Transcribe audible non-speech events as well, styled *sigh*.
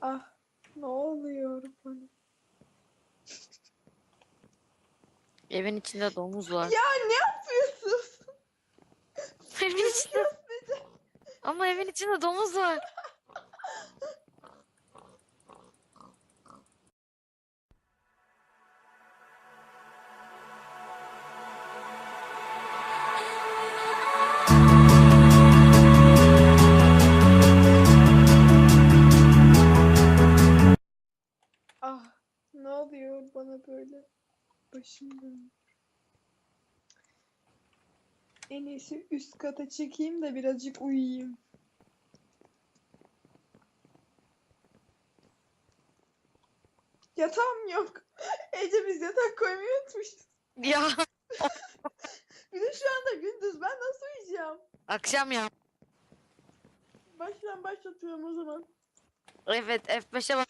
Ah ne oluyor bana? Evin içinde domuz var. Ya ne yapıyorsun? Evin içinde. Ama evin içinde domuz var. Ah ne oluyor bana böyle? Başım dönüyor. En iyisi üst kata çekeyim de birazcık uyuyayım. Yatağım yok. Ece biz yatak koymayı unutmuşuz. Ya *laughs* Bir de şu anda gündüz ben nasıl uyuyacağım? akşam ya. Baştan başlatıyorum o zaman. Evet F5'e bak.